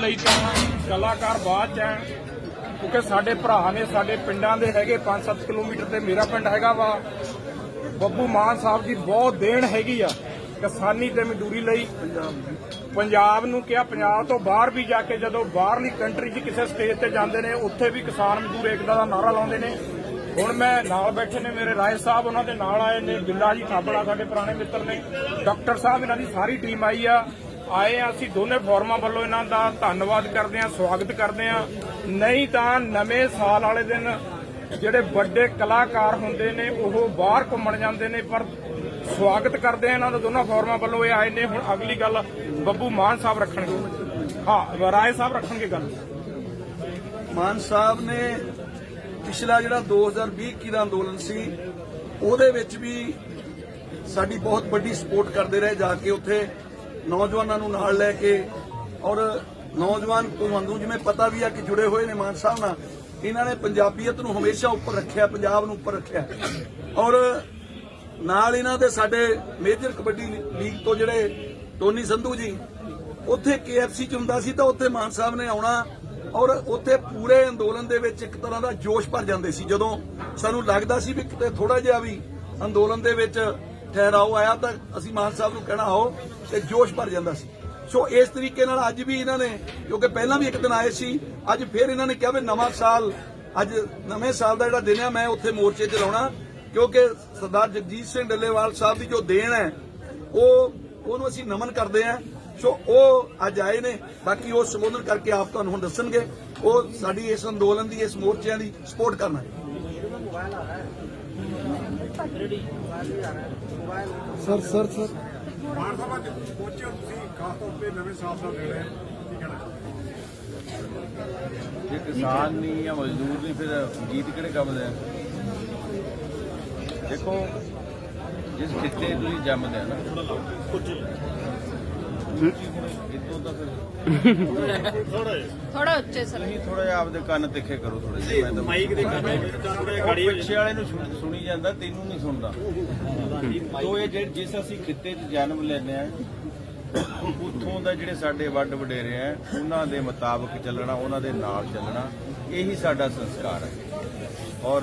ਲਈ ਤਾਂ ਕਲਾਕਾਰ ਬਾਅਦ ਚ ਹੈ, ਕਿਉਂਕਿ ਸਾਡੇ ਭਰਾ ਨੇ ਸਾਡੇ ਪਿੰਡਾਂ ਦੇ ਹੈਗੇ 5-7 ਕਿਲੋਮੀਟਰ ਤੇ ਮੇਰਾ ਪਿੰਡ ਹੈਗਾ ਵਾ। ਬੱਬੂ ਮਾਨ ਸਾਹਿਬ ਦੀ ਬਹੁਤ ਦੇਣ ਹੈਗੀ ਆ, ਕਿਸਾਨੀ ਤੇ ਮਜ਼ਦੂਰੀ ਲਈ। ਪੰਜਾਬ ਨੂੰ ਕਿਹਾ, ਪੰਜਾਬ ਤੋਂ ਬਾਹਰ ਵੀ ਜਾ ਕੇ ਜਦੋਂ ਬਾਹਰਲੀ ਕੰਟਰੀ 'ਚ ਕਿਸੇ ਸਟੇਜ ਤੇ ਜਾਂਦੇ ਨੇ, ਉੱਥੇ ਵੀ ਕਿਸਾਨ ਮਜ਼ਦੂਰ ਏਕਤਾ ਦਾ ਨਾਰਾ ਲਾਉਂਦੇ ਨੇ। ਹੁਣ ਮੈਂ ਨਾਲ ਬੈਠੇ ਨੇ ਮੇਰੇ ਰਾਏ ਸਾਹਿਬ, ਉਹਨਾਂ ਦੇ ਨਾਲ ਆਏ ਨੇ, ਬਿੱਲਾ ਜੀ ਥਾਪੜਾ ਸਾਡੇ ਪੁਰਾਣੇ ਮਿੱਤਰ ਨੇ। ਡਾਕਟਰ ਸਾਹਿਬ, ਇਹਨਾਂ ਦੀ ਸਾਰੀ ਟੀਮ ਆਈ ਆ। ਆਏ ਆ ਅਸੀਂ ਦੋਨੇ ਫੋਰਮਾਂ ਵੱਲੋਂ ਇਹਨਾਂ ਦਾ ਧੰਨਵਾਦ ਕਰਦੇ ਆ ਸਵਾਗਤ ਕਰਦੇ ਆ ਨਹੀਂ ਤਾਂ ਨਵੇਂ ਸਾਲ ਵਾਲੇ ਦਿਨ ਜਿਹੜੇ ਵੱਡੇ ਕਲਾਕਾਰ ਹੁੰਦੇ ਨੇ, ਉਹ ਬਾਹਰ ਘੁੰਮਣ ਜਾਂਦੇ ਨੇ, ਪਰ ਸਵਾਗਤ ਕਰਦੇ ਆ ਇਹਨਾਂ ਦਾ ਦੋਨਾਂ ਫੋਰਮਾਂ ਵੱਲੋਂ। ਇਹ ਆਏ ਨੇ, ਹੁਣ ਅਗਲੀ ਗੱਲ ਬੱਬੂ ਮਾਨ ਸਾਹਿਬ ਰੱਖਣਗੇ। ਹਾਂ, ਰਾਏ ਸਾਹਿਬ ਰੱਖਣਗੇ ਗੱਲ। ਮਾਨ ਸਾਹਿਬ ਨੇ ਪਿਛਲਾ ਜਿਹੜਾ 2020 ਦਾ ਅੰਦੋਲਨ ਸੀ, ਉਹਦੇ ਵਿੱਚ ਵੀ ਸਾਡੀ ਬਹੁਤ ਵੱਡੀ ਸਪੋਰਟ ਕਰਦੇ ਰਹੇ ਜਾ ਕੇ ਉੱਥੇ। ਨੌਜਵਾਨਾਂ ਨੂੰ ਨਾਲ ਲੈ ਕੇ ਔਰ ਨੌਜਵਾਨ ਤੁਹਾਨੂੰ ਜਿਵੇਂ ਪਤਾ ਵੀ ਆ ਕਿ ਜੁੜੇ ਹੋਏ ਨੇ ਮਾਨ ਸਾਹਿਬ ਨਾਲ, ਇਹਨਾਂ ਨੇ ਪੰਜਾਬੀਅਤ ਨੂੰ ਹਮੇਸ਼ਾ ਉੱਪਰ ਰੱਖਿਆ, ਪੰਜਾਬ ਨੂੰ ਉੱਪਰ ਰੱਖਿਆ। ਔਰ ਨਾਲ ਇਹਨਾਂ ਦੇ ਸਾਡੇ ਮੇਜਰ ਕਬੱਡੀ ਲੀਗ ਤੋਂ ਜਿਹੜੇ ਟੋਨੀ ਸੰਧੂ ਜੀ, ਉੱਥੇ KFC ਚ ਹੁੰਦਾ ਸੀ ਤਾਂ ਉੱਥੇ ਮਾਨ ਸਾਹਿਬ ਨੇ ਆਉਣਾ ਔਰ ਉੱਥੇ ਪੂਰੇ ਅੰਦੋਲਨ ਦੇ ਵਿੱਚ ਇੱਕ ਤਰ੍ਹਾਂ ਦਾ ਜੋਸ਼ ਭਰ ਜਾਂਦੇ ਸੀ। ਜਦੋਂ ਸਾਨੂੰ ਲੱਗਦਾ ਸੀ ਵੀ ਕਿਤੇ ਥੋੜਾ ਜਿਹਾ ਵੀ ਅੰਦੋਲਨ ਦੇ ਵਿੱਚ ਠਹਿਰਾਓ, ਆਇਆ ਤਾਂ ਅਸੀਂ ਮਾਨ ਸਾਹਿਬ ਨੂੰ ਕਹਿਣਾ ਆਓ ਤੇ ਜੋਸ਼ ਭਰ ਜਾਂਦਾ ਸੀ। ਸੋ ਇਸ ਤਰੀਕੇ ਨਾਲ ਅੱਜ ਵੀ ਇਹਨਾਂ ਨੇ, ਕਿਉਂਕਿ ਪਹਿਲਾਂ ਵੀ ਇੱਕ ਦਿਨ ਆਏ ਸੀ, ਅੱਜ ਫਿਰ ਇਹਨਾਂ ਨੇ ਕਿਹਾ ਵੀ ਨਵਾਂ ਸਾਲ, ਅੱਜ ਨਵੇਂ ਸਾਲ ਦਾ ਜਿਹੜਾ ਦਿਨ ਹੈ ਮੈਂ ਉੱਥੇ ਮੋਰਚੇ 'ਚ ਲਾਉਣਾ, ਕਿਉਂਕਿ ਸਰਦਾਰ ਜਗਜੀਤ ਸਿੰਘ ਡੱਲੇਵਾਲ ਸਾਹਿਬ ਦੀ ਜੋ ਦੇਣ ਹੈ, ਉਹ, ਉਹਨੂੰ ਅਸੀਂ ਨਮਨ ਕਰਦੇ ਹਾਂ। ਸੋ ਉਹ ਅੱਜ ਆਏ ਨੇ, ਬਾਕੀ ਉਹ ਸੰਬੋਧਨ ਕਰਕੇ ਆਪ ਤੁਹਾਨੂੰ ਹੁਣ ਦੱਸਣਗੇ, ਉਹ ਸਾਡੀ ਇਸ ਅੰਦੋਲਨ ਦੀ, ਇਸ ਮੋਰਚਿਆਂ ਦੀ ਸਪੋਰਟ ਕਰਨਾ ਹੈ। Sir sir sir. Mann Sahib ਅੱਜ ਪਹੁੰਚੇ ਹੋ ਤੁਸੀਂ ਖਾਸ ਤੌਰ ਤੇ ਨਵੇਂ ਸਾਲ ਦਾ ਦਿਨ ਹੈ। ਕੀ ਕਹਿਣਾ ਜੇ ਕਿਸਾਨ ਨਹੀਂ ਜਾਂ ਮਜ਼ਦੂਰ ਨਹੀਂ ਫਿਰ ਗੀਤ ਕਿਹੜੇ ਕੰਮ ਦੇ? ਦੇਖੋ ਜਿਸ ਖਿੱਤੇ ਤੁਸੀਂ ਜੰਮਦੇ ਆ ਨਾ ਥੋੜਾ ਉੱਚੇ ਸਰ। ਤੁਸੀਂ ਥੋੜਾ ਜਿਹਾ ਆਪਦੇ ਕੰਨ ਤਿੱਖੇ ਕਰੋ ਥੋੜੇ ਜਿਹੇ ਮੈਂ ਤਾਂ ਮਾਈਕ ਦੇ ਕੰਨ ਥੋੜੇ ਗਾੜੀ ਪਿੱਛੇ ਵਾਲੇ ਨੂੰ ਸੁਣ- ਸੁਣੀ ਜਾਂਦਾ ਤੈਨੂੰ ਨਹੀਂ ਸੁਣਦਾ। ਤੋ ਇਹ ਜਿਹੜੇ ਜਿਸ ਅਸੀਂ ਖਿੱਤੇ 'ਚ ਜਨਮ ਲੈਂਦੇ ਆ ਉੱਥੋਂ ਦਾ ਜਿਹੜੇ ਸਾਡੇ ਵੱਡ ਵਡੇਰੇ ਆ ਉਹਨਾਂ ਦੇ ਮੁਤਾਬਕ ਚੱਲਣਾ ਉਹਨਾਂ ਦੇ ਨਾਲ ਚੱਲਣਾ ਇਹੀ ਸਾਡਾ ਸੰਸਕਾਰ ਹੈ। ਔਰ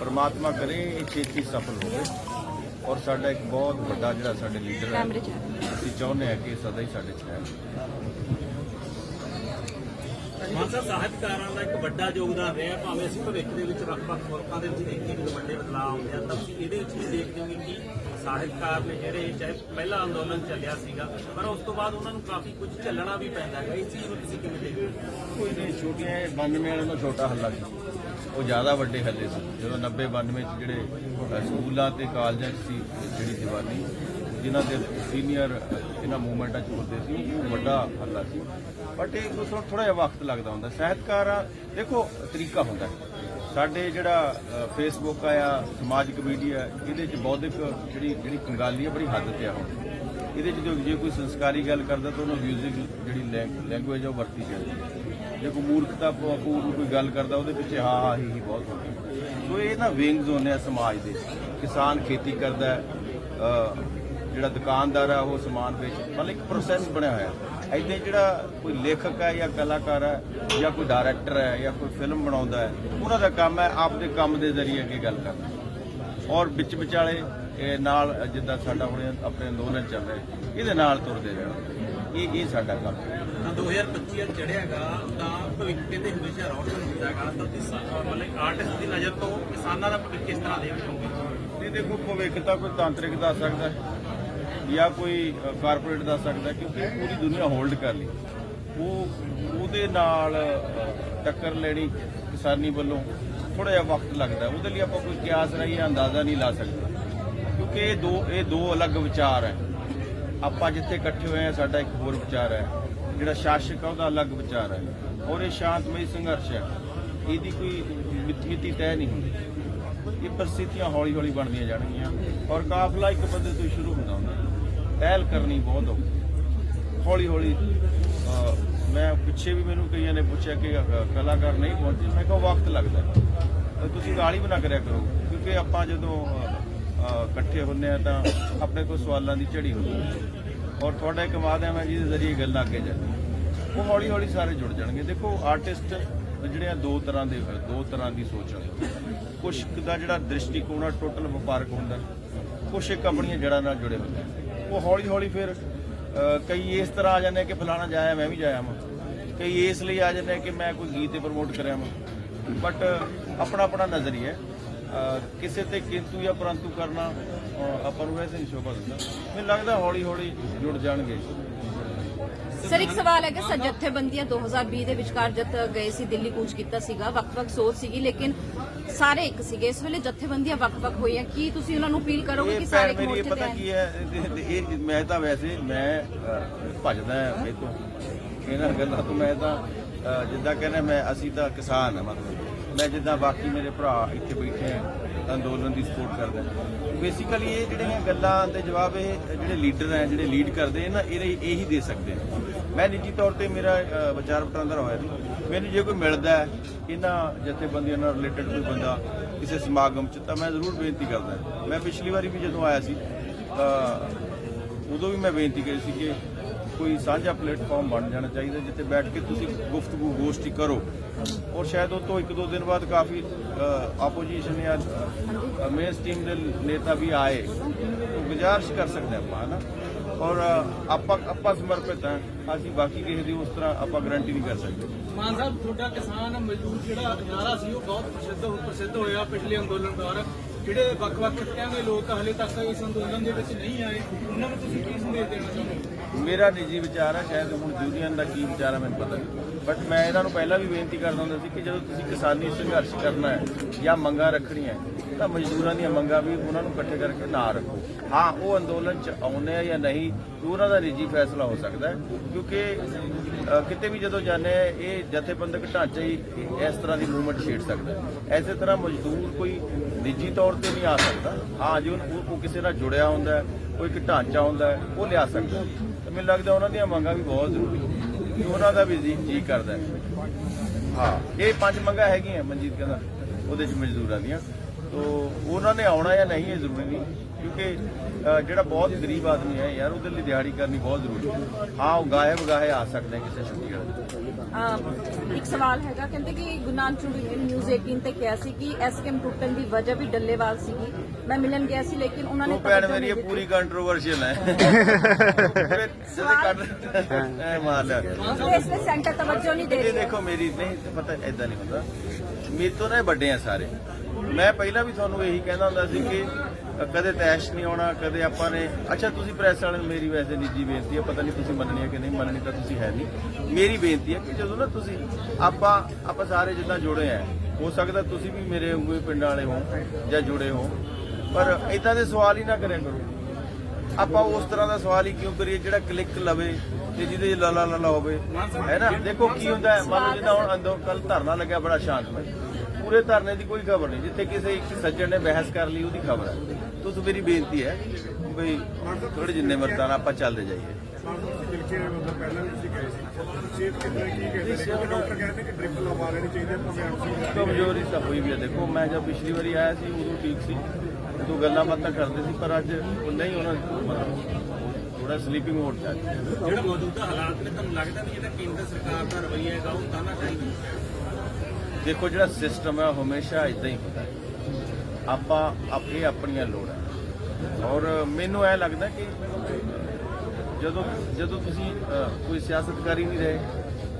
ਪ੍ਰਮਾਤਮਾ ਕਰੇ ਇਹ ਛੇਤੀ ਸਫਲ ਹੋਵੇ। ਔਰ ਸਾਡਾ ਇੱਕ ਬਹੁਤ ਵੱਡਾ ਜਿਹੜਾ ਸਾਡੇ ਲੀਡਰ ਹੈ ਅਸੀਂ ਚਾਹੁੰਦੇ ਹਾਂ ਕਿ ਸਦਾ ਹੀ ਸਾਡੇ 'ਚ ਰਹੇ ਮਾਨਸਾ ਸਾਹਿਤਕਾਰਾਂ ਦਾ ਇੱਕ ਵੱਡਾ ਯੋਗਦਾਨ ਰਿਹਾ ਭਾਵੇਂ ਅਸੀਂ ਭਵਿੱਖ ਦੇ ਵਿੱਚ ਵੱਖ-ਵੱਖ ਮੁਲਕਾਂ ਦੇ ਵਿੱਚ ਦੇਖੀਏ ਕਿ ਵੱਡੇ ਬਦਲਾਅ ਆਉਂਦੇ ਆ ਤਾਂ ਤੁਸੀਂ ਇਹਦੇ ਵਿੱਚ ਵੀ ਦੇਖਦੇ ਹੋਗੇ ਕਿ ਸਾਹਿਤਕਾਰ ਨੇ ਜਿਹੜੇ ਚਾਹੇ ਪਹਿਲਾ ਅੰਦੋਲਨ ਚੱਲਿਆ ਸੀਗਾ ਪਰ ਉਸ ਤੋਂ ਬਾਅਦ ਉਹਨਾਂ ਨੂੰ ਕਾਫੀ ਕੁਝ ਚੱਲਣਾ ਵੀ ਪੈਂਦਾ ਹੈ। ਇਸ ਚੀਜ਼ ਨੂੰ ਤੁਸੀਂ ਕਿਵੇਂ ਦੇਖਦੇ ਹੋ? ਕੋਈ ਨਹੀਂ ਛੋਟੀਆਂ 92 ਵਾਲੇ ਨੂੰ ਛੋਟਾ ਹੱਲਾ ਸੀ। ਉਹ ਜ਼ਿਆਦਾ ਵੱਡੇ ਹੱਲੇ ਸੀ। ਜਦੋਂ 90 92 ਚ ਜਿਹੜੇ ਸਕੂਲਾਂ ਤੇ ਕਾਲਜਾਂ 'ਚ ਸੀ ਜਿਹੜੀ ਦੀਵਾਨੀ ਜਿਨ੍ਹਾਂ ਦੇ ਸੀਨੀਅਰ ਇਹਨਾਂ ਮੂਵਮੈਂਟਾਂ 'ਚ ਹੁੰਦੇ ਸੀ, ਉਹ ਵੱਡਾ ਹੱਲਾ ਸੀ। ਬਟ ਇਹ ਨੂੰ ਥੋੜਾ ਜਿਹਾ ਵਕਤ ਲੱਗਦਾ ਹੁੰਦਾ। ਸਾਹਿਤਕਾਰਾਂ, ਦੇਖੋ, ਤਰੀਕਾ ਹੁੰਦਾ ਸਾਡੇ ਜਿਹੜਾ ਫੇਸਬੁੱਕ ਆ ਸਮਾਜਿਕ ਮੀਡੀਆ, ਇਹਦੇ 'ਚ ਬੌਧਿਕ ਜਿਹੜੀ ਜਿਹੜੀ ਕੰਗਾਲੀ ਆ, ਬੜੀ ਹੱਦ ਤੇ ਆ ਹੁਣ। ਇਹਦੇ 'ਚ ਜੋ, ਜੇ ਕੋਈ ਸੰਸਕਾਰੀ ਗੱਲ ਕਰਦਾ ਤਾਂ ਉਹਨੂੰ ਮਿਊਜ਼ਿਕ ਜਿਹੜੀ ਲੈਂਗੁਏਜ ਆ, ਉਹ ਵਰਤੀ ਜਾਂਦੀ ਹੈ। ਜੇ ਕੋਈ ਮੂਰਖਤਾ ਪੂਰ ਕੋਈ ਗੱਲ ਕਰਦਾ, ਉਹਦੇ ਪਿੱਛੇ ਹਾਂ ਹਾਂ ਹੀ ਹੀ ਬਹੁਤ ਹੁੰਦੀ ਸੋ ਇਹ ਨਾ ਵਿੰਗਸ ਹੁੰਦੇ ਆ ਸਮਾਜ ਦੇ ਕਿਸਾਨ ਖੇਤੀ ਕਰਦਾ ਜਿਹੜਾ ਦੁਕਾਨਦਾਰ ਆ ਉਹ ਸਮਾਨ ਵੇਚ, ਮਤਲਬ ਇੱਕ ਪ੍ਰੋਸੈਸ ਬਣਿਆ ਹੋਇਆ। ਐਦਾਂ ਜਿਹੜਾ ਕੋਈ ਲੇਖਕ ਹੈ ਜਾਂ ਕਲਾਕਾਰ ਹੈ, ਜਾਂ ਕੋਈ ਡਾਇਰੈਕਟਰ ਹੈ, ਜਾਂ ਕੋਈ ਫਿਲਮ ਬਣਾਉਂਦਾ ਹੈ, ਉਹਨਾਂ ਦਾ ਕੰਮ ਹੈ ਆਪਦੇ ਕੰਮ ਦੇ ਜ਼ਰੀਏ ਅੱਗੇ ਗੱਲ ਕਰਨਾ। ਔਰ ਵਿੱਚ ਵਿਚਾਲੇ ਨਾਲ ਜਿੱਦਾਂ ਸਾਡਾ ਹੁਣ ਆਪਣੇ ਅੰਦੋਲਨ ਚੱਲ ਰਿਹਾ ਇਹਦੇ ਨਾਲ ਤੁਰਦੇ ਰਹਿਣਾ। ਇਹ ਇਹ ਸਾਡਾ ਕੰਮ। ਹੈ ਤਾਂ 2025 ਚੜਿਆਗਾ ਤਾਂ ਭਵਿੱਖ ਕਹਿੰਦੇ ਹਮੇਸ਼ਾ ਰੌਸ਼ਨ ਹੁੰਦਾਗਾ। ਤਾਂ ਤੁਸੀਂ ਮਤਲਬ ਆਰਟਿਸਟ ਦੀ ਨਜ਼ਰ ਤੋਂ ਕਿਸਾਨਾਂ ਦਾ ਭਵਿੱਖ ਕਿਸ ਤਰ੍ਹਾਂ ਦੇਖੋਗੇ ਨਹੀਂ ਦੇਖੋ ਭਵਿੱਖ ਤਾਂ ਕੋਈ ਤਾਂਤਰਿਕ ਦੱਸ ਸਕਦਾ ਹੈ ਜਾਂ ਕੋਈ ਕਾਰਪੋਰੇਟ ਦੱਸ ਸਕਦਾ ਕਿਉਂਕਿ ਪੂਰੀ ਦੁਨੀਆ ਹੋਲਡ ਕਰ ਲਈ। ਉਹ ਉਹਦੇ ਨਾਲ ਟੱਕਰ ਲੈਣੀ ਕਿਸਾਨੀ ਵੱਲੋਂ ਥੋੜਾ ਜਿਹਾ ਵਕਤ ਲੱਗਦਾ। ਉਹਦੇ ਲਈ ਆਪਾਂ ਕੋਈ ਕਿਆਸ ਰਾਹੀਂ ਜਾਂ ਅੰਦਾਜ਼ਾ ਨਹੀਂ ਲਾ ਸਕਦੇ। ਕਿਉਂਕਿ ਇਹ ਦੋ ਇਹ ਦੋ ਅਲੱਗ ਵਿਚਾਰ ਹੈ। ਆਪਾਂ ਜਿੱਥੇ ਇਕੱਠੇ ਹੋਏ ਆ ਸਾਡਾ ਇੱਕ ਹੋਰ ਵਿਚਾਰ ਹੈ। ਜਿਹੜਾ ਸ਼ਾਸਕ ਹੈ, ਉਹਦਾ ਅਲੱਗ ਵਿਚਾਰ ਹੈ। ਔਰ ਇਹ ਸ਼ਾਂਤਮਈ ਸੰਘਰਸ਼ ਹੈ। ਇਹਦੀ ਕੋਈ ਮਿੱਥੀ ਮਿਤੀ ਤੈਅ ਨਹੀਂ ਹੁੰਦੀ। ਇਹ ਪਰਿਸਥਿਤੀਆਂ ਹੌਲੀ ਹੌਲੀ ਬਣਦੀਆਂ ਜਾਣਗੀਆਂ। ਔਰ ਕਾਫਲਾ ਇੱਕ ਬੰਦੇ ਤੋਂ ਹੀ ਸ਼ੁਰੂ ਹੁੰਦਾ ਹੁੰਦਾ। ਪਹਿਲ ਕਰਨੀ ਬਹੁਤ ਔਖੀ ਹੌਲੀ ਹੌਲੀ ਮੈਂ ਪਿੱਛੇ ਵੀ ਮੈਨੂੰ ਕਈਆਂ ਨੇ ਪੁੱਛਿਆ ਕਿ ਕਲਾਕਾਰ ਨਹੀਂ ਪਹੁੰਚੇ। ਮੈਂ ਕਿਹਾ ਵਕਤ ਲੱਗਦਾ ਹੈ। ਤਾਂ ਤੁਸੀਂ ਗਾਲੀ ਬਣਾ ਕਰਿਆ ਕਰੋ। ਕਿਉਂਕਿ ਆਪਾਂ ਜਦੋਂ ਇਕੱਠੇ ਹੁੰਦੇ ਆ ਤਾਂ ਆਪਣੇ ਕੋਲ ਸਵਾਲਾਂ ਦੀ ਝੜੀ ਹੁੰਦੀ ਹੈ। ਔਰ ਤੁਹਾਡਾ ਇੱਕ ਮਾਧਿਅਮ ਹੈ ਜਿਹਦੇ ਜ਼ਰੀਏ ਗੱਲਾਂ ਅੱਗੇ ਜਾਂਦੀਆਂ ਉਹ ਹੌਲੀ ਹੌਲੀ ਸਾਰੇ ਜੁੜ ਜਾਣਗੇ। ਦੇਖੋ ਆਰਟਿਸਟ ਜਿਹੜੇ ਆ, ਦੋ ਤਰ੍ਹਾਂ ਦੇ ਦੋ ਤਰ੍ਹਾਂ ਦੀ ਸੋਚ ਆ। ਕੁਛ ਦਾ ਜਿਹੜਾ ਦ੍ਰਿਸ਼ਟੀਕੋਣ ਆ, ਟੋਟਲ ਵਪਾਰਕ ਹੁੰਦਾ। ਕੁਛ ਇੱਕ ਆਪਣੀਆਂ ਜੜ੍ਹਾਂ ਨਾਲ ਜੁੜੇ ਹੁੰਦੇ ਉਹ ਹੌਲੀ ਹੌਲੀ ਫਿਰ ਕਈ ਇਸ ਤਰ੍ਹਾਂ ਆ ਜਾਂਦੇ ਕਿ ਫਲਾਣਾ ਜਾਇਆ, ਮੈਂ ਵੀ ਜਾਇਆ ਵਾਂ। ਕਈ ਇਸ ਲਈ ਆ ਜਾਂਦੇ ਕਿ ਮੈਂ ਕੋਈ ਗੀਤ ਤੇ ਪ੍ਰਮੋਟ ਕਰਿਆ ਵਾਂ। ਬਟ ਆਪਣਾ ਆਪਣਾ ਨਜ਼ਰੀਆ ਕਿਸੇ ਤੇ ਕਿੰਤੂ ਜਾਂ ਪਰੰਤੂ ਕਰਨਾ ਆਪਾਂ ਨੂੰ ਵੈਸੇ ਨਹੀਂ ਸ਼ੋਭਾ ਦਿੰਦਾ। ਮੈਨੂੰ ਲੱਗਦਾ ਹੌਲੀ ਹੌਲੀ ਜੁੜ ਜਾਣਗੇ। ਸਰ ਇੱਕ ਸਵਾਲ ਹੈ ਕਿ ਸਰ ਜਥੇਬੰਦੀਆਂ 2020 ਦੇ ਵਿਚਕਾਰ ਜਦ ਗਏ ਸੀ ਦਿੱਲੀ ਕੂਚ ਕੀਤਾ ਸੀਗਾ ਵੱਖ-ਵੱਖ ਸੋਚ ਸੀਗੀ ਲੇਕਿਨ ਸਾਰੇ ਇੱਕ ਸੀਗੇ। ਇਸ ਵੇਲੇ ਜਥੇਬੰਦੀਆਂ ਵੱਖ-ਵੱਖ ਹੋਈਆਂ ਕੀ ਤੁਸੀਂ ਉਹਨਾਂ ਨੂੰ ਅਪੀਲ ਕਰੋਗੇ ਕਿ ਸਾਰੇ ਇੱਕ ਮੇਰੀ ਮੋਰਚੇ ਤੇ ਪਤਾ ਕੀ ਹੈ ਇਹ- ਮੈਂ ਤਾਂ ਵੈਸੇ ਮੈਂ ਭੱਜਦਾ ਇਹ ਤੋਂ। ਇਹਨਾਂ ਗੱਲਾਂ ਤੋਂ ਮੈਂ ਤਾਂ ਜਿੱਦਾਂ ਕਹਿੰਦੇ ਮੈਂ ਅਸੀਂ ਤਾਂ ਕਿਸਾਨ ਆ ਮਤਲਬ। ਮੈਂ ਜਿੱਦਾਂ ਬਾਕੀ ਮੇਰੇ ਭਰਾ ਇੱਥੇ ਬੈਠੇ ਆ, ਅੰਦੋਲਨ ਦੀ ਸਪੋਰਟ ਕਰਦਾ ਬੇਸਿਕਲੀ ਇਹ ਜਿਹੜੀਆਂ ਗੱਲਾਂ ਦੇ ਜਵਾਬ ਇਹ ਜਿਹੜੇ ਲੀਡਰ ਹੈ, ਜਿਹੜੇ ਲੀਡ ਕਰਦੇ ਨਾ ਇਹ ਇਹੀ ਦੇ ਸਕਦੇ ਨੇ ਮੈਂ ਨਿੱਜੀ ਤੌਰ ਤੇ ਮੇਰਾ ਵਿਚਾਰ ਵਟਾਂਦਰਾ ਹੋਇਆ ਸੀ ਮੈਨੂੰ ਜੇ ਕੋਈ ਮਿਲਦਾ ਹੈ, ਇਹਨਾਂ ਜਥੇਬੰਦੀਆਂ ਨਾਲ ਰਿਲੇਟਡ ਕੋਈ ਬੰਦਾ ਕਿਸੇ ਸਮਾਗਮ 'ਚ, ਤਾਂ ਮੈਂ ਜ਼ਰੂਰ ਬੇਨਤੀ ਕਰਦਾ ਮੈਂ ਪਿਛਲੀ ਵਾਰੀ ਵੀ ਜਦੋਂ ਆਇਆ ਸੀ ਉਦੋਂ ਵੀ ਮੈਂ ਬੇਨਤੀ ਕਰੀ ਸੀ ਕਿ ਕੋਈ ਸਾਂਝਾ ਪਲੇਟਫਾਰਮ ਬਣ ਜਾਣਾ ਚਾਹੀਦਾ ਜਿੱਥੇ ਬੈਠ ਕੇ ਤੁਸੀਂ ਗੁਫ਼ਤਗੂ ਗੋਸ਼ਟੀ ਕਰੋ। ਔਰ ਸ਼ਾਇਦ ਉਹ ਤੋਂ ਇੱਕ ਦੋ ਦਿਨ ਬਾਅਦ ਕਾਫੀ ਆਪੋਜੀਸ਼ਨ ਜਾਂ ਮੇਨ ਸਟ੍ਰੀਮ ਦੇ ਨੇਤਾ ਵੀ ਆਏ। ਤਾਂ ਗੁਜ਼ਾਰਿਸ਼ ਕਰ ਸਕਦੇ ਆਪਾਂ, ਹਨਾ? ਔਰ ਆਪਾਂ ਆਪਾਂ ਸਮਰਪਿਤ ਹਾਂ। ਅਸੀਂ ਬਾਕੀ ਕਿਸੇ ਦੀ ਉਸ ਤਰ੍ਹਾਂ ਆਪਾਂ ਗਾਰੰਟੀ ਨਹੀਂ ਕਰ ਸਕਦੇ। ਮਾਨ ਸਾਹਿਬ, ਤੁਹਾਡਾ ਕਿਸਾਨ ਮਜ਼ਦੂਰ ਜਿਹੜਾ ਨਾਰਾ ਸੀ, ਉਹ ਬਹੁਤ ਪ੍ਰਸਿੱਧ ਪ੍ਰਸਿੱਧ ਹੋਇਆ ਪਿਛਲੇ ਅੰਦੋਲਨ ਦੌਰਾਨ। ਜਿਹੜੇ ਵੱਖ-ਵੱਖ ਖਿੱਤਿਆਂ ਦੇ ਲੋਕ ਹਲੇ ਤੱਕ ਇਸ ਅੰਦੋਲਨ ਦੇ ਵਿੱਚ ਨਹੀਂ ਆਏ, ਉਹਨਾਂ ਨੂੰ ਤੁਸੀਂ ਕੀ ਸੰਦੇਸ਼ ਦੇਣਾ ਚਾਹੁੰਦੇ ਹੋ ਮੇਰਾ ਨਿੱਜੀ ਵਿਚਾਰ ਆ, ਸ਼ਾਇਦ ਹੁਣ ਯੂਨੀਅਨ ਦਾ ਕੀ ਵਿਚਾਰ ਹੈ ਮੈਨੂੰ ਪਤਾ ਨਹੀਂ। ਬਟ ਮੈਂ ਇਹਨਾਂ ਨੂੰ ਪਹਿਲਾਂ ਵੀ ਬੇਨਤੀ ਕਰਦਾ ਹੁੰਦਾ ਸੀ ਕਿ ਜਦੋਂ ਤੁਸੀਂ ਕਿਸਾਨੀ ਸੰਘਰਸ਼ ਕਰਨਾ ਹੈ ਜਾਂ ਮੰਗਾਂ ਰੱਖਣੀਆਂ ਤਾਂ ਮਜ਼ਦੂਰਾਂ ਦੀਆਂ ਮੰਗਾਂ ਵੀ ਉਹਨਾਂ ਨੂੰ ਇਕੱਠੇ ਕਰਕੇ ਨਾ ਰੱਖੋ। ਹਾਂ, ਉਹ ਅੰਦੋਲਨ ਚ ਆਉਂਦੇ ਆ ਜਾਂ ਨਹੀਂ ਉਹਨਾਂ ਦਾ ਨਿੱਜੀ ਫੈਸਲਾ ਹੋ ਸਕਦਾ ਕਿਉਂਕਿ ਕਿਤੇ ਵੀ ਜਦੋਂ ਜਾਂਦੇ ਆ, ਇਹ ਜਥੇਬੰਦਕ ਢਾਂਚਾ ਹੀ ਇਸ ਤਰ੍ਹਾਂ ਦੀ ਮੂਵਮੈਂਟ ਛੇੜ ਸਕਦਾ ਹੈ। ਐਸੇ ਤਰ੍ਹਾਂ ਮਜ਼ਦੂਰ ਕੋਈ ਨਿੱਜੀ ਤੌਰ ਤੇ ਨਹੀਂ ਆ ਸਕਦਾ। ਹਾਂ, ਜੇ ਉਹ ਕਿਸੇ ਨਾਲ ਜੁੜਿਆ ਹੁੰਦਾ ਕੋਈ ਇੱਕ ਢਾਂਚਾ ਹੁੰਦਾ ਉਹ ਲਿਆ ਸਕਦਾ ਮੈਨੂੰ ਲੱਗਦਾ ਉਹਨਾਂ ਦੀਆਂ ਮੰਗਾਂ ਵੀ ਬਹੁਤ ਜ਼ਰੂਰੀ ਕਿ ਉਹਨਾਂ ਦਾ ਵੀ ਜੀ ਜੀ ਕਰਦਾ ਹੈ। ਹਾਂ। ਇਹ ਪੰਜ ਮੰਗਾਂ ਹੈਗੀਆਂ ਮਨਜੀਤ ਕਹਿੰਦਾ ਉਹਦੇ ਚ ਮਜ਼ਦੂਰਾਂ ਦੀਆਂ। ਤੋ ਉਹਨਾਂ ਨੇ ਆਉਣਾ ਜਾਂ ਨਹੀਂ ਇਹ ਜ਼ਰੂਰੀ ਨਹੀਂ ਕਿਉਂਕਿ ਜਿਹੜਾ ਬਹੁਤ ਗਰੀਬ ਆਦਮੀ ਹੈ ਯਾਰ ਉਹਦੇ ਲਈ ਦਿਹਾੜੀ ਕਰਨੀ ਬਹੁਤ ਜ਼ਰੂਰੀ ਹੈ। ਹਾਂ ਉਹ ਗਾਏ ਬਗਾਏ ਆ ਸਕਦੇ ਕਿਸੇ ਛੁੱਟੀ ਵਾਲੇ। ਇੱਕ ਸਵਾਲ ਹੈਗਾ ਕਹਿੰਦੇ ਕਿ ਗੁਨਾਨ ਚੂੜੀ ਨੇ ਨਿਊਜ਼ 18 ਤੇ ਕਿਹਾ ਸੀ ਕਿ ਐਸਕੇਐਮ ਟੁੱਟਣ ਦੀ ਵਜ੍ਹਾ ਵੀ ਡੱਲੇਵਾਲ ਸੀਗੀ। ਮੈਂ ਮਿਲਣ ਗਿਆ ਸੀ ਲੇਕਿਨ ਉਹਨਾਂ ਨੇ ਭੈਣ ਤਵੱਜੋ ਮੇਰੀ ਇਹ। ਪੂਰੀ ਕੰਟਰੋਵਰਸ਼ੀਅਲ ਹੈ। ਮਾਰ ਲਿਆ। ਤੇ ਇਸ ਤੇ ਸੈਂਟਰ ਤਵੱਜੋ ਨਹੀਂ ਦੇ ਇਹ ਰਿਹਾ। ਦੇਖੋ ਮੇਰੀ ਨਹੀਂ ਪਤਾ ਐਦਾਂ ਨਹੀਂ ਹੁੰਦਾ। ਮੇਰੇ ਤੋਂ ਨਾ ਵੱਡੇ ਆ ਸਾਰੇ। ਮੈਂ ਪਹਿਲਾਂ ਵੀ ਤੁਹਾਨੂੰ ਇਹੀ ਕਹਿੰਦਾ ਹੁੰਦਾ ਸੀ ਕਿ ਕਦੇ ਤੈਸ਼ ਨਹੀਂ ਆਉਣਾ, ਕਦੇ ਆਪਾਂ ਨੇ ਅੱਛਾ, ਤੁਸੀਂ ਪ੍ਰੈਸ ਵਾਲੇ ਨੂੰ ਮੇਰੀ ਵੈਸੇ ਨਿੱਜੀ ਬੇਨਤੀ ਹੈ, ਪਤਾ ਨਹੀਂ ਤੁਸੀਂ ਮੰਨਣੀ ਹੈ ਕਿ ਨਹੀਂ, ਮੰਨਣੀ ਤਾਂ ਤੁਸੀਂ ਹੈ ਨਹੀਂ। ਮੇਰੀ ਬੇਨਤੀ ਹੈ ਕਿ ਜਦੋਂ ਨਾ ਤੁਸੀਂ ਆਪਾਂ ਆਪਾਂ ਸਾਰੇ ਜਿੱਦਾਂ ਜੁੜੇ ਆ, ਹੋ ਸਕਦਾ ਤੁਸੀਂ ਵੀ ਮੇਰੇ ਵਾਂਗੂ ਪਿੰਡਾਂ ਵਾਲੇ ਹੋ ਜਾਂ ਜੁੜੇ ਹੋ ਪਰ ਇਦਾਂ ਦੇ ਸਵਾਲ ਹੀ ਨਾ ਕਰਿਆ ਕਰੋ। ਆਪਾਂ ਉਸ ਤਰ੍ਹਾਂ ਦਾ ਸਵਾਲ ਹੀ ਕਿਉਂ ਕਰੀਏ ਜਿਹੜਾ ਕਲਿੱਕ ਲਵੇ ਤੇ ਜਿਹਦੇ ਲਾਲਾ ਲਾਲਾ ਹੋਵੇ, ਹੈ ਨਾ? ਦੇਖੋ ਕੀ ਹੁੰਦਾ ਮੰਨ ਲਓ ਜਿੱਦਾਂ ਹੁਣ ਅੰਦੋ ਕੱਲ ਧਰਨਾ ਲੱਗਿਆ, ਬੜਾ ਸ਼ਾਂਤਮਈ। ਪੂਰੇ ਧਰਨੇ ਦੀ ਕੋਈ ਖਬਰ ਨਹੀਂ। ਜਿੱਥੇ ਕਿਸੇ ਇੱਕ ਸੱਜਣ ਨੇ ਬਹਿਸ ਕਰ ਲਈ, ਉਹਦੀ ਖਬਰ ਹੈ ਤੁਸੀਂ ਮੇਰੀ ਬੇਨਤੀ ਹੈ ਬਈ ਥੋੜੇ ਜਿੰਨੇ ਮਰਦਾਂ ਆਪਾਂ ਚੱਲਦੇ ਜਾਈਏ। ਕਮਜ਼ੋਰੀ ਤਾਂ ਹੋਈ ਵੀ ਹੈ ਦੇਖੋ, ਮੈਂ ਜਦ ਪਿਛਲੀ ਵਾਰੀ ਆਇਆ ਸੀ, ਉਦੋਂ ਠੀਕ ਸੀ। ਉਦੋਂ ਗੱਲਾਂ ਬਾਤਾਂ ਕਰਦੇ ਸੀ, ਪਰ ਅੱਜ ਉਹ ਨਹੀਂ ਉਹਨਾਂ ਥੋੜਾ ਸਲੀਪਿੰਗ ਮੋਡ ਚ ਆ। ਮੌਜੂਦਾ ਹਾਲਾਤ ਨੇ, ਤੁਹਾਨੂੰ ਲੱਗਦਾ ਵੀ ਜਿਹੜਾ ਕੇਂਦਰ ਸਰਕਾਰ ਦਾ ਰਵੱਈਆ ਹੈਗਾ, ਉਹ ਤਾਨਾ ਚਾਹੀਦਾ? ਦੇਖੋ ਜਿਹੜਾ ਸਿਸਟਮ ਹੈ, ਉਹ ਹਮੇਸ਼ਾ ਇਦਾਂ ਹੀ ਹੁੰਦਾ ਹੈ। ਆਪਾਂ ਆਪ ਆਪਣੀਆਂ ਲੋੜਾਂ ਔਰ ਮੈਨੂੰ ਇਹ ਲੱਗਦਾ ਕਿ ਜਦੋਂ ਜਦੋਂ ਤੁਸੀਂ ਕੋਈ ਸਿਆਸਤਕਾਰੀ ਕਰ ਨਹੀਂ ਰਹੇ,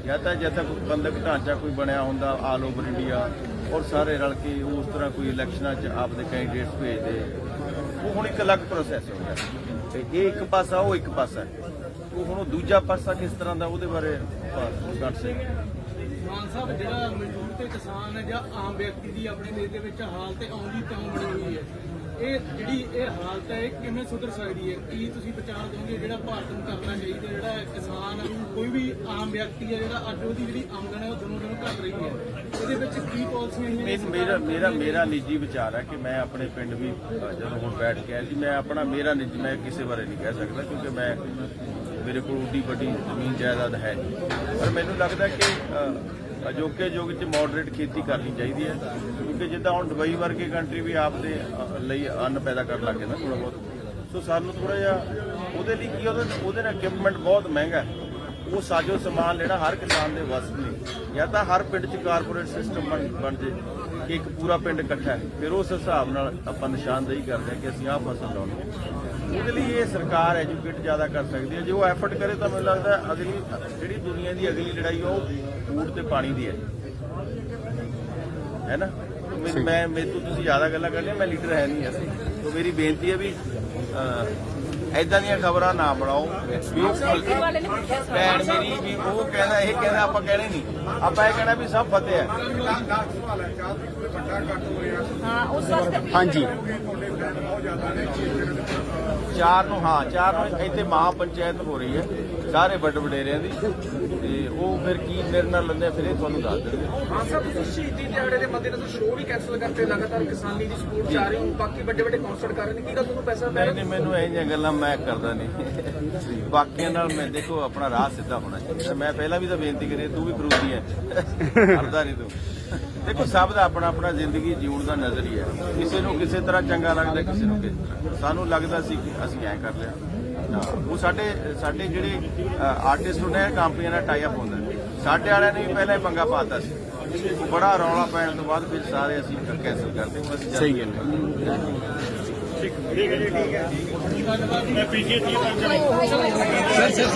ਜਾਂ ਤਾਂ ਜਿੱਥੇ ਕੋਈ ਬੰਦਕ ਢਾਂਚਾ ਕੋਈ ਬਣਿਆ ਹੁੰਦਾ ਆਲ ਓਵਰ ਇੰਡੀਆ ਔਰ ਸਾਰੇ ਰਲ ਕੇ ਉਸ ਤਰ੍ਹਾਂ ਕੋਈ ਇਲੈਕਸ਼ਨਾਂ 'ਚ ਆਪਦੇ ਕੈਂਡੀਡੇਟਸ ਭੇਜਦੇ, ਉਹ ਹੁਣ ਇੱਕ ਅਲੱਗ ਪ੍ਰੋਸੈਸ ਹੋ ਗਿਆ। ਤੇ ਇਹ ਇੱਕ ਪਾਸਾ, ਉਹ ਇੱਕ ਪਾਸਾ। ਉਹ ਹੁਣ ਉਹ ਦੂਜਾ ਪਾਸਾ ਕਿਸ ਤਰ੍ਹਾਂ ਦਾ, ਉਹਦੇ ਬਾਰੇ ਆਪਾਂ ਕਰ ਮਾਨ ਸਾਹਿਬ, ਜਿਹੜਾ ਮਜ਼ਦੂਰ ਤੇ ਕਿਸਾਨ ਹੈ ਜਾਂ ਆਮ ਵਿਅਕਤੀ ਦੀ ਆਪਣੇ ਦੇਸ਼ ਦੇ ਵਿੱਚ ਹਾਲਤ ਆਉਂਦੀ ਕਿਉਂ ਬਣੀ ਹੋਈ ਹੈ। ਇਹ ਜਿਹੜੀ ਇਹ ਹਾਲਤ ਹੈ ਇਹ ਕਿਵੇਂ ਸੁਧਰ ਸਕਦੀ ਹੈ? ਕੀ ਤੁਸੀਂ ਵਿਚਾਰ ਦੋਗੇ ਜਿਹੜਾ ਭਾਰਤ ਨੂੰ ਕਰਨਾ ਚਾਹੀਦਾ ਜਿਹੜਾ ਕਿਸਾਨ ਕੋਈ ਵੀ ਆਮ ਵਿਅਕਤੀ ਹੈ ਜਿਹੜਾ ਅੱਜ ਉਹਦੀ ਜਿਹੜੀ ਆਮਦਨ ਹੈ ਉਹ ਦਿਨੋਂ ਦਿਨ ਘਟ ਰਹੀ ਹੈ। ਇਹਦੇ ਵਿੱਚ ਕੀ ਪਾਲਿਸੀਆਂ ਨੇ ਮੇਰਾ ਮੇਰਾ ਮੇਰਾ ਮੇਰਾ ਨਿੱਜੀ ਵਿਚਾਰ ਹੈ ਕਿ ਮੈਂ ਆਪਣੇ ਪਿੰਡ ਵੀ ਜਦੋਂ ਹੁਣ ਬੈਠ ਕੇ ਆਇਆ ਸੀ ਮੈਂ ਆਪਣਾ ਮੇਰਾ ਨਿੱਜੀ ਮੈਂ ਕਿਸੇ ਬਾਰੇ ਨਹੀਂ ਕਹਿ ਸਕਦਾ ਕਿਉਂਕਿ ਮੈਂ ਮੇਰੇ ਕੋਲ ਉੱਡੀ ਵੱਡੀ ਜ਼ਮੀਨ ਜਾਇਦਾਦ ਹੈ ਪਰ ਮੈਨੂੰ ਲੱਗਦਾ ਕਿ ਅਜੋਕੇ ਯੁੱਗ 'ਚ ਮਾਡਰੇਟ ਖੇਤੀ ਕਰਨੀ ਚਾਹੀਦੀ ਹੈ ਕਿਉਂਕਿ ਜਿੱਦਾਂ ਹੁਣ ਦੁਬਈ ਵਰਗੇ ਕੰਟਰੀ ਵੀ ਆਪਦੇ ਅ, ਲਈ ਅੰਨ ਪੈਦਾ ਕਰਨ ਲੱਗੇ ਨਾ ਥੋੜਾ ਬਹੁਤ। ਸੋ ਸਾਨੂੰ ਥੋੜਾ ਜਿਹਾ ਉਹਦੇ ਲਈ ਕੀ ਉਹਦੇ ਉਹਦੇ ਨਾਲ ਇਕਵਿਪਮੈਂਟ ਬਹੁਤ ਮਹਿੰਗਾ ਉਹ ਸਾਜੋ ਸਮਾਨ ਲੈਣਾ ਹਰ ਕਿਸਾਨ ਦੇ ਵੱਸ ਨਹੀਂ ਜਾਂ ਤਾਂ ਹਰ ਪਿੰਡ 'ਚ ਕਾਰਪੋਰੇਟ ਸਿਸਟਮ ਬਣ ਬਣ ਜੇ। ਕਿ ਇੱਕ ਪੂਰਾ ਪਿੰਡ ਇਕੱਠਾ ਹੈ। ਫਿਰ ਉਸ ਹਿਸਾਬ ਨਾਲ ਆਪਾਂ ਨਿਸ਼ਾਨਦੇਹੀ ਕਰਦੇ ਹਾਂ ਕਿ ਅਸੀਂ ਆਹ ਫਸਲ ਲਾਉਣੀ ਹੈ। ਉਹਦੇ ਲਈ ਇਹ ਸਰਕਾਰ ਐਜੂਕੇਟ ਜ਼ਿਆਦਾ ਕਰ ਸਕਦੀ ਹੈ। ਜੇ ਉਹ ਐਫਰਟ ਕਰੇ ਤਾਂ ਮੈਨੂੰ ਲੱਗਦਾ ਅਗਲੀ, ਜਿਹੜੀ ਦੁਨੀਆ ਦੀ ਅਗਲੀ ਲੜਾਈ ਉਹ ਫੂਡ ਤੇ ਪਾਣੀ ਦੀ ਹੈ। ਹੈ ਨਾ? ਮੈਂ ਮੇਰੇ ਤੋਂ ਤੁਸੀਂ ਜ਼ਿਆਦਾ ਗੱਲਾਂ ਕਰਦੇ ਮੈਂ ਲੀਡਰ ਹੈ ਨਹੀਂ ਅਸੀਂ। ਤਾਂ ਮੇਰੀ ਬੇਨਤੀ ਹੈ ਵੀ ਐਦਾਂ ਦੀਆਂ ਖਬਰਾਂ ਨਾ ਬਣਾਓ। ਵੀ ਉਹ ਭੈਣ ਮੇਰੀ ਵੀ ਉਹ ਕਹਿੰਦਾ ਇਹ ਕਹਿੰਦਾ ਆਪਾਂ ਕਹਿਣੇ ਨਹੀਂ। ਆਪਾਂ ਇਹ ਕਹਿਣਾ ਵੀ ਸਭ ਫਤਿਹ ਹੈ। ਹੈ ਚਾਹ ਦੀ ਕੋਈ ਵੱਡਾ ਕੱਟ ਹੋ ਰਿਹਾ ਹਾਂ ਉਸ ਹਾਂਜੀ ਚਾਰ ਨੂੰ ਹਾਂ ਚਾਰ ਨੂੰ ਇੱਥੇ ਮਹਾ ਪੰਚਾਇਤ ਹੋ ਰਹੀ ਹੈ। ਸਾਰੇ ਵੱਡ ਵਡੇਰਿਆਂ ਦੀ। ਤੇ ਉਹ ਫਿਰ ਕੀ ਮੇਰੇ ਨਾਲ ਲੈਂਦੇ ਆ, ਫਿਰ ਇਹ ਤੁਹਾਨੂੰ ਦੱਸ ਦੇਣਗੇ। ਹਾਂ ਸਾਹਿਬ ਤੁਸੀਂ ਸ਼ਹੀਦੀ ਦਿਹਾੜੇ ਦੇ ਮੱਦੇਨਜ਼ਰ ਸ਼ੋਅ ਵੀ ਕੈਨਸਲ ਕਰਤੇ ਲਗਾਤਾਰ ਕਿਸਾਨੀ ਦੀ ਸਪੋਰਟ ਜਾ ਰਹੇ ਹੋ ਬਾਕੀ ਵੱਡੇ ਵੱਡੇ ਕਨਸਰਟ ਕਰ ਰਹੇ ਨੇ ਕੀ ਗੱਲ ਤੁਹਾਨੂੰ ਪੈਸਾ ਪੈ ਨਹੀਂ ਨਹੀਂ ਮੈਨੂੰ ਇਹ ਜਿਹੀਆਂ ਗੱਲਾਂ ਮੈਂ ਕਰਦਾ ਨਹੀਂ। ਬਾਕੀਆਂ ਨਾਲ ਮੈਂ ਦੇਖੋ ਆਪਣਾ ਰਾਹ ਸਿੱਧਾ ਹੋਣਾ ਚਾਹੀਦਾ। ਮੈਂ ਪਹਿਲਾਂ ਵੀ ਤਾਂ ਬੇਨਤੀ ਕਰੀ ਤੂੰ ਵੀ ਕਰੂਗੀ ਹੈ ਕਰਦਾ ਨਹੀਂ ਤੂੰ। ਦੇਖੋ ਸਭ ਦਾ ਆਪਣਾ ਆਪਣਾ ਜ਼ਿੰਦਗੀ ਜਿਉਣ ਦਾ ਨਜ਼ਰੀਆ ਹੈ। ਕਿਸੇ ਨੂੰ ਕਿਸੇ ਤਰ੍ਹਾਂ ਚੰਗਾ ਲੱਗਦਾ ਕਿਸੇ ਨੂੰ ਕਿਸੇ ਤਰ੍ਹਾਂ। ਸਾਨੂੰ ਲੱਗਦਾ ਸੀ ਕਿ ਅਸੀਂ ਐਂ ਕਰ ਲਿਆ। ਉਹ ਸਾਡੇ ਸਾਡੇ ਜਿਹੜੇ ਆਰਟਿਸਟ ਹੁੰਦੇ ਆ ਕੰਪਨੀਆਂ ਨਾਲ ਟਾਈ ਅਪ ਹੁੰਦਾ। ਸਾਡੇ ਵਾਲਿਆਂ ਨੇ ਵੀ ਪਹਿਲਾਂ ਹੀ ਪੰਗਾ ਪਾਤਾ ਸੀ। ਬੜਾ ਰੌਲਾ ਪੈਣ ਤੋਂ ਬਾਅਦ ਫਿਰ ਸਾਰੇ ਅਸੀਂ ਕੈਂਸਲ ਕਰਦੇ ਅਸੀਂ ਸਹੀ ਗੱਲ ਸਰ ਸਰ